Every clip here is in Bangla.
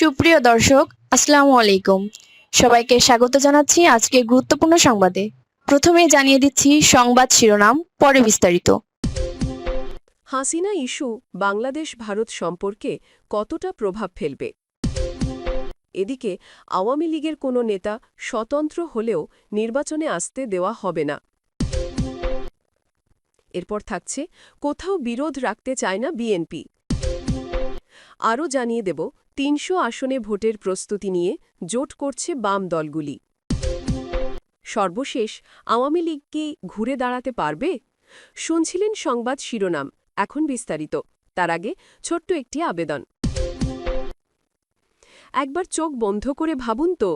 সুপ্রিয় দর্শক, আসসালামু আলাইকুম। সবাইকে স্বাগত জানাচ্ছি আজকে গুরুত্বপূর্ণ সংবাদে। প্রথমে জানিয়ে দিচ্ছি সংবাদ শিরোনাম, পরে বিস্তারিত। হাসিনা ইস্যু বাংলাদেশ ভারত সম্পর্কে কতটা প্রভাব ফেলবে? এদিকে আওয়ামী লীগের কোনো নেতা স্বতন্ত্র হলেও নির্বাচনে আসতে দেওয়া হবে না। এরপর থাকছে, কোথাও বিরোধ রাখতে চায় না বিএনপি। আরও জানিয়ে দেব, তিনশো আসনে ভোটের প্রস্তুতি নিয়ে জোট করছে বাম দলগুলি। সর্বশেষ, আওয়ামী লীগ কি ঘুরে দাঁড়াতে পারবে? শুনছিলেন সংবাদ শিরোনাম, এখন বিস্তারিত। তার আগে ছোট্ট একটি আবেদন। একবার চোখ বন্ধ করে ভাবুন তো,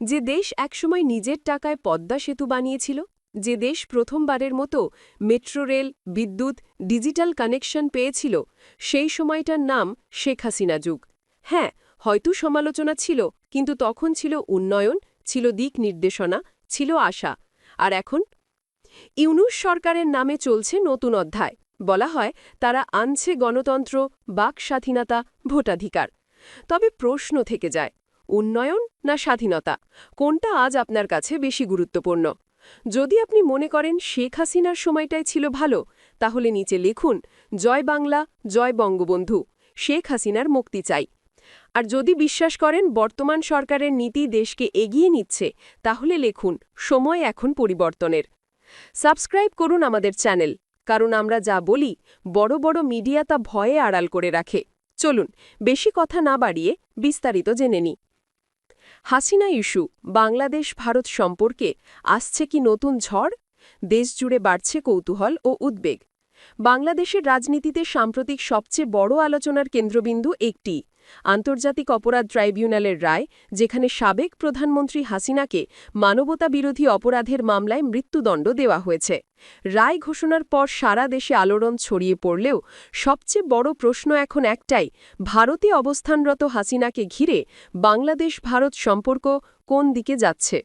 যে দেশ একসময় নিজের টাকায় পদ্মা সেতু বানিয়েছিল যে দেশ প্রথমবারের মতো মেট্রো রেল, বিদ্যুৎ, ডিজিটাল কানেকশন পেয়েছিল, সেই সময়টার নাম শেখ হাসিনা যুগ। হ্যাঁ হয়তো সমালোচনা ছিল, কিন্তু তখন ছিল উন্নয়ন, ছিল দিক নির্দেশনা, ছিল আশা। আর এখন? ইউনুস সরকারের নামে চলছে নতুন অধ্যায়। বলা হয়, তারা আনছে গণতন্ত্র, বাক স্বাধীনতা, ভোটাধিকার। তবে প্রশ্ন থেকে যায়, উন্নয়ন না স্বাধীনতা? কোনটা আজ আপনার কাছে বেশি গুরুত্বপূর্ণ? যদি আপনি মনে করেন শেখ হাসিনার সময়টাই ছিল ভালো, তাহলে নিচে লিখুন, জয় বাংলা, জয় বঙ্গবন্ধু, শেখ হাসিনার মুক্তি চাই। আর যদি বিশ্বাস করেন বর্তমান সরকারের নীতি দেশকে এগিয়ে নিচ্ছে, তাহলে লিখুন, সময় এখন পরিবর্তনের। সাবস্ক্রাইব করুন আমাদের চ্যানেল, কারণ আমরা যা বলি, বড় বড় মিডিয়া তা ভয়ে আড়াল করে রাখে। চলুন, বেশি কথা না বাড়িয়ে বিস্তারিত জেনে নি হাসিনা ইস্যু, বাংলাদেশ ভারত সম্পর্কে আসছে কি নতুন ঝড়? দেশ জুড়ে বাড়ছে কৌতূহল ও উদ্বেগ। বাংলাদেশের রাজনীতিতে সাম্প্রতিক সবচেয়ে বড় আলোচনার কেন্দ্রবিন্দু একটি। আন্তর্জাতিক অপরাধ ট্রাইব্যুনালের রায়, যেখানে সাবেক প্রধানমন্ত্রী হাসিনাকে মানবতা বিরোধী অপরাধের মামলায় মৃত্যুদণ্ড দেওয়া হয়েছে। রায় ঘোষণার পর সারা দেশে আলোড়ন ছড়িয়ে পড়লেও সবচেয়ে বড় প্রশ্ন এখন একটাই, ভারতে অবস্থানরত হাসিনাকে ঘিরে বাংলাদেশ ভারত সম্পর্ক কোন দিকে যাচ্ছে?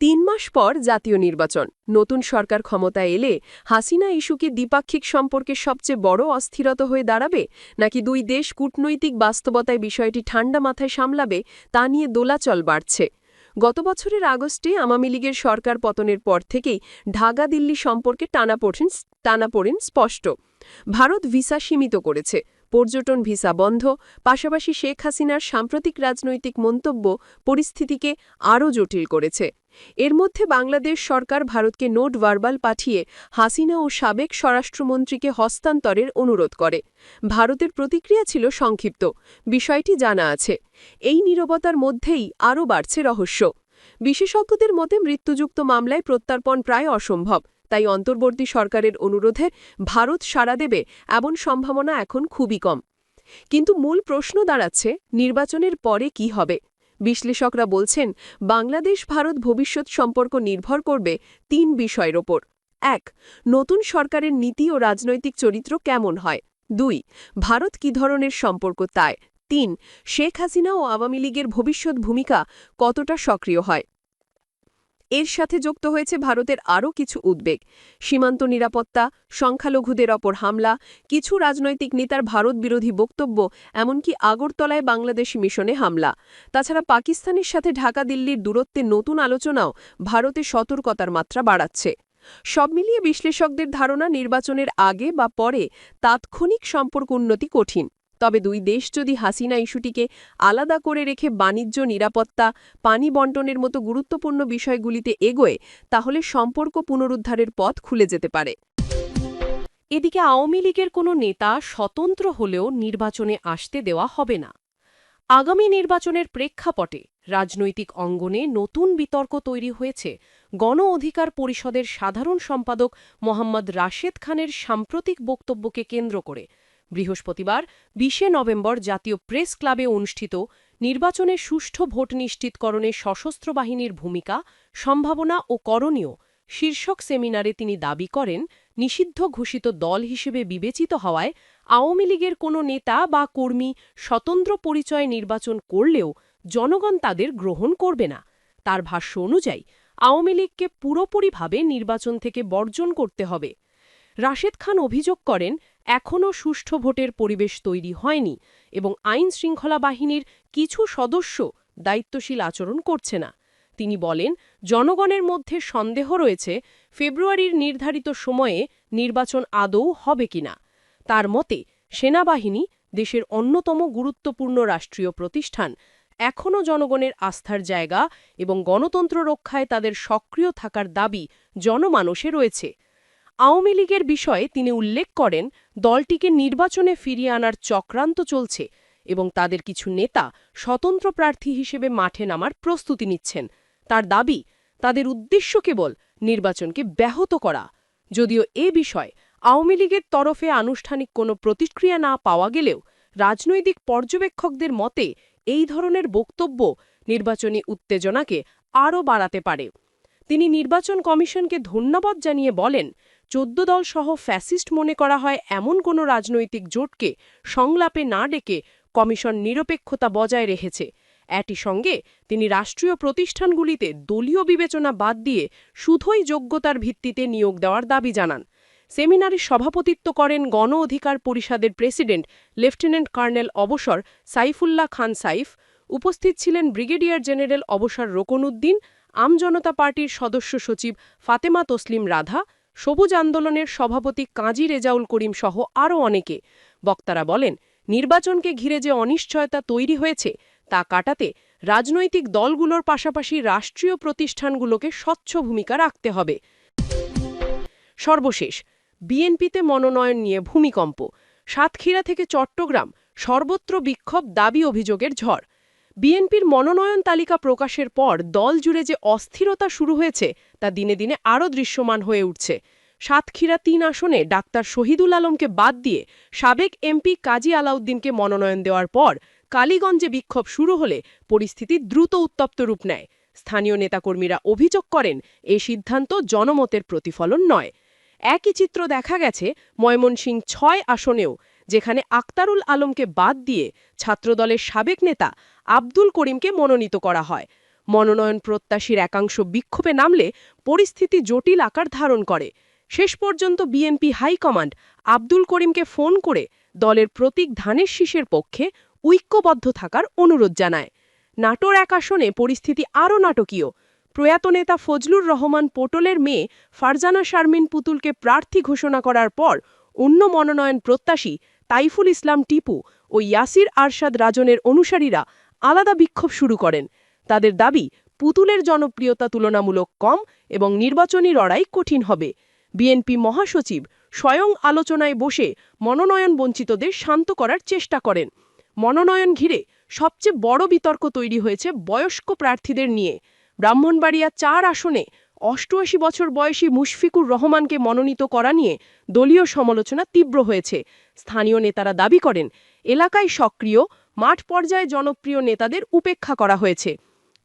তিন মাস পর জাতীয় নির্বাচন। নতুন সরকার ক্ষমতায় এলে হাসিনা ইস্যুকে দ্বিপাক্ষিক সম্পর্কে সবচেয়ে বড় অস্থিরতা হয়ে দাঁড়াবে নাকি দুই দেশ কূটনৈতিক বাস্তবতায় বিষয়টি ঠান্ডা মাথায় সামলাবে তা নিয়ে দোলাচল বাড়ছে। গত বছরের আগস্টে আওয়ামী লীগের সরকার পতনের পর থেকেই ঢাকা দিল্লি সম্পর্কে টানাপোড়েন টানাপোড়েন স্পষ্ট। ভারত ভিসা সীমিত করেছে। পর্যটন ভিসা বন্ধ, পাশাপাশি শেখ হাসিনার সাম্প্রতিক রাজনৈতিক মন্তব্য পরিস্থিতিকে আরও জটিল করেছে। এর মধ্যে বাংলাদেশ সরকার ভারতকে নোট ভার্বাল পাঠিয়ে হাসিনা ও সাবেক স্বরাষ্ট্রমন্ত্রীকে হস্তান্তরের অনুরোধ করে। ভারতের প্রতিক্রিয়া ছিল সংক্ষিপ্ত, বিষয়টি জানা আছে। এই নীরবতার মধ্যেই আরও বাড়ছে রহস্য। বিশেষজ্ঞদের মতে মৃত্যুযুক্ত মামলায় প্রত্যার্পণ প্রায় অসম্ভব। তাই অন্তর্বর্তী সরকারের অনুরোধে ভারত সাড়া দেবে এমন সম্ভাবনা এখন খুবই কম। কিন্তু মূল প্রশ্ন দাঁড়াচ্ছে, নির্বাচনের পরে কি হবে? বিশ্লেষকরা বলছেন, বাংলাদেশ ভারত ভবিষ্যৎ সম্পর্ক নির্ভর করবে তিন বিষয়ের ওপর। এক, নতুন সরকারের নীতি ও রাজনৈতিক চরিত্র কেমন হয়? দুই, ভারত কি ধরনের সম্পর্ক তাই? তিন, শেখ হাসিনা ও আওয়ামী লীগের ভবিষ্যৎ ভূমিকা কতটা সক্রিয় হয়? এর সাথে যুক্ত হয়েছে ভারতের আরও কিছু উদ্বেগ। সীমান্ত নিরাপত্তা, সংখ্যালঘুদের ওপর হামলা, কিছু রাজনৈতিক নেতার ভারত বিরোধী বক্তব্য, এমনকি আগরতলায় বাংলাদেশি মিশনে হামলা। তাছাড়া পাকিস্তানের সাথে ঢাকা দিল্লির দূরত্বে নতুন আলোচনাও ভারতে সতর্কতার মাত্রা বাড়াচ্ছে। সব মিলিয়ে বিশ্লেষকদের ধারণা নির্বাচনের আগে বা পরে তাৎক্ষণিক সম্পর্ক উন্নতি কঠিন। তবে দুই দেশ যদি হাসিনা ইস্যুটিকে আলাদা করে রেখে বাণিজ্য, নিরাপত্তা, পানি বন্টনের মতো গুরুত্বপূর্ণ বিষয়গুলিতে এগোয়, তাহলে সম্পর্ক পুনরুদ্ধারের পথ খুলে যেতে পারে। এদিকে আওয়ামী লীগের কোনো নেতা স্বতন্ত্র হলেও নির্বাচনে আসতে দেওয়া হবে না। আগামী নির্বাচনের প্রেক্ষাপটে রাজনৈতিক অঙ্গনে নতুন বিতর্ক তৈরি হয়েছে। গণ অধিকার পরিষদের সাধারণ সম্পাদক মোহাম্মদ রাশেদ খানের সাম্প্রতিক বক্তব্যকে কেন্দ্র করে। বৃহস্পতিবার, বিশে নভেম্বর জাতীয় প্রেস ক্লাবে অনুষ্ঠিত নির্বাচনে সুষ্ঠু ভোট নিশ্চিতকরণে সশস্ত্র বাহিনীর ভূমিকা, সম্ভাবনা ও করণীয় শীর্ষক সেমিনারে তিনি দাবি করেন, নিষিদ্ধ ঘোষিত দল হিসেবে বিবেচিত হওয়ায় আওয়ামী লীগের কোনো নেতা বা কর্মী স্বতন্ত্র পরিচয়ে নির্বাচন করলেও জনগণ তাদের গ্রহণ করবে না। তার ভাষ্য অনুযায়ী, আওয়ামী লীগকে পুরোপুরিভাবে নির্বাচন থেকে বর্জন করতে হবে। রাশেদ খান অভিযোগ করেন এখনও সুষ্ঠু ভোটের পরিবেশ তৈরি হয়নি এবং আইন শৃঙ্খলা বাহিনীর কিছু সদস্য দায়িত্বশীল আচরণ করছে না। তিনি বলেন, জনগণের মধ্যে সন্দেহ রয়েছে ফেব্রুয়ারির নির্ধারিত সময়ে নির্বাচন আদৌ হবে কিনা। তার মতে, সেনাবাহিনী দেশের অন্যতম গুরুত্বপূর্ণ রাষ্ট্রীয় প্রতিষ্ঠান। এখনও জনগণের আস্থার জায়গা এবং গণতন্ত্র রক্ষায় তাদের সক্রিয় থাকার দাবি জনমানসে রয়েছে। আওয়ামী লীগের বিষয়ে তিনি উল্লেখ করেন, দলটিকে নির্বাচনে ফিরিয়ে আনার চক্রান্ত চলছে এবং তাদের কিছু নেতা স্বতন্ত্র প্রার্থী হিসেবে মাঠে নামার প্রস্তুতি নিচ্ছেন। তার দাবি, তাদের উদ্দেশ্য কেবল নির্বাচনকে ব্যাহত করা। যদিও এ বিষয়ে আওয়ামী লীগের তরফে আনুষ্ঠানিক কোনো প্রতিক্রিয়া না পাওয়া গেলেও রাজনৈতিক পর্যবেক্ষকদের মতে এই ধরনের বক্তব্য নির্বাচনী উত্তেজনাকে আরও বাড়াতে পারে। তিনি নির্বাচন কমিশনকে ধন্যবাদ জানিয়ে বলেন চোদ্দ দল সহ ফ্যাসিস্ট মনে করা হয় এমন কোনো রাজনৈতিক জোটকে সংলাপে না ডেকে কমিশন নিরপেক্ষতা বজায় রেখেছে। একই সঙ্গে তিনি রাষ্ট্রীয় প্রতিষ্ঠানগুলিতে দলীয় বিবেচনা বাদ দিয়ে শুধুই যোগ্যতার ভিত্তিতে নিয়োগ দেওয়ার দাবি জানান। সেমিনারে সভাপতিত্ব করেন গণ অধিকার পরিষদের প্রেসিডেন্ট লেফটেন্যান্ট কর্নেল অবসর সাইফুল্লাহ খান সাইফ, উপস্থিত ছিলেন ব্রিগেডিয়ার জেনারেল অবসর রোকনউদ্দিন আমজনতা পার্টির সদস্য সচিব ফাতেমা তসলিম রাধা সবুজ আন্দোলনের সভাপতি কাজী রেজাউল করিম সহ আরও অনেকে। বক্তারা বলেন, নির্বাচনকে ঘিরে যে অনিশ্চয়তা তৈরি হয়েছে, তা কাটাতে রাজনৈতিক দলগুলোর পাশাপাশি রাষ্ট্রীয় প্রতিষ্ঠানগুলোকে স্বচ্ছ ভূমিকা রাখতে হবে। সর্বশেষ, বিএনপিতে মনোনয়ন নিয়ে ভূমিকম্প। সাতক্ষীরা থেকে চট্টগ্রাম সর্বত্র বিক্ষোভ দাবি অভিযোগের ঝড়। বিএনপির মনোনয়ন তালিকা প্রকাশের পর দল জুড়ে যে অস্থিরতা শুরু হয়েছে, তা দিনে দিনে আরও দৃশ্যমান হয়ে উঠছে। সাতক্ষীরা তিন আসনে ডাক্তার শহীদুল আলমকে বাদ দিয়ে সাবেক এমপি কাজী আলাউদ্দিনকে মনোনয়ন দেওয়ার পর কালীগঞ্জে বিক্ষোভ শুরু হলে পরিস্থিতি দ্রুত উত্তপ্ত রূপ নেয়। স্থানীয় নেতাকর্মীরা অভিযোগ করেন, এ সিদ্ধান্ত জনমতের প্রতিফলন নয়। একই চিত্র দেখা গেছে ময়মনসিং ছয় আসনেও, যেখানে আক্তারুল আলমকে বাদ দিয়ে ছাত্রদলের সাবেক নেতা আব্দুল করিমকে মনোনীত করা হয়। মনোনয়ন প্রত্যাশীর একাংশ বিক্ষোভে নামলে পরিস্থিতি জটিল আকার ধারণ করে। শেষ পর্যন্ত বিএনপি হাইকমান্ড আব্দুল করিমকে ফোন করে দলের প্রতীক ধানের শীষের পক্ষে ঐক্যবদ্ধ থাকার অনুরোধ জানায়। নাটোর এক আসনে পরিস্থিতি আরও নাটকীয়। প্রয়াত নেতা ফজলুর রহমান পোটলের মেয়ে ফারজানা শারমিন পুতুলকে প্রার্থী ঘোষণা করার পর অন্য মনোনয়ন প্রত্যাশী তাইফুল ইসলাম টিপু ও ইয়াসির আরশাদ রাজনের অনুসারীরা আলাদা বিক্ষোভ শুরু করেন। তাদের দাবি, পুতুলের জনপ্রিয়তা তুলনামূলক কম এবং নির্বাচনী লড়াই কঠিন হবে। বিএনপি মহাসচিব স্বয়ং আলোচনায় বসে মনোনয়ন বঞ্চিতদের শান্ত করার চেষ্টা করেন। মনোনয়ন ঘিরে সবচেয়ে বড় বিতর্ক তৈরি হয়েছে বয়স্ক প্রার্থীদের নিয়ে। ব্রাহ্মণবাড়িয়া চার আসনে অষ্টআশি বছর বয়সী মুশফিকুর রহমানকে মনোনীত করা নিয়ে দলীয় সমালোচনা তীব্র হয়েছে। স্থানীয় নেতারা দাবি করেন, এলাকায় সক্রিয় মাঠ পর্যায়ে জনপ্রিয় নেতাদের উপেক্ষা করা হয়েছে।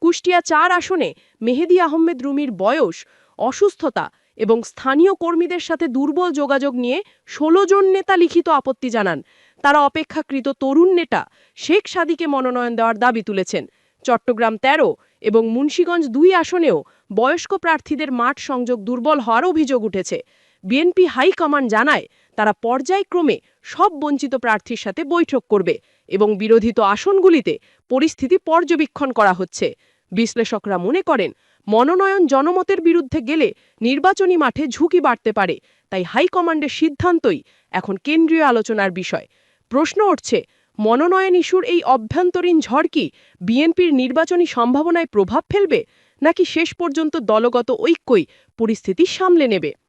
কুষ্টিয়া চার আসনে মেহেদি আহমেদ রুমির বয়স, অসুস্থতা এবং স্থানীয় কর্মীদের সাথে দুর্বল যোগাযোগ নিয়ে ষোলো জন নেতা লিখিত আপত্তি জানান। তারা অপেক্ষাকৃত তরুণ নেতা শেখ সাদিকে মনোনয়ন দেওয়ার দাবি তুলেছেন। চট্টগ্রাম ১৩ এবং মুন্সীগঞ্জ দুই আসনেও বয়স্ক প্রার্থীদের মাঠ সংযোগ দুর্বল হওয়ার অভিযোগ উঠেছে। বিএনপি হাইকমান্ড জানায়, তারা পর্যায়ক্রমে সব বঞ্চিত প্রার্থীর সাথে বৈঠক করবে। এবং বিরোধিত আসনগুলিতে পরিস্থিতি পর্যবেক্ষণ করা হচ্ছে। বিশ্লেষকরা মনে করেন, মনোনয়ন জনমতের বিরুদ্ধে গেলে নির্বাচনী মাঠে ঝুঁকি বাড়তে পারে, তাই হাইকমান্ডের সিদ্ধান্তই এখন কেন্দ্রীয় আলোচনার বিষয়। প্রশ্ন উঠছে, মনোনয়ন ইস্যুর এই অভ্যন্তরীণ ঝড় কি বিএনপির নির্বাচনী সম্ভাবনায় প্রভাব ফেলবে, নাকি শেষ পর্যন্ত দলগত ঐক্যই পরিস্থিতি সামলে নেবে?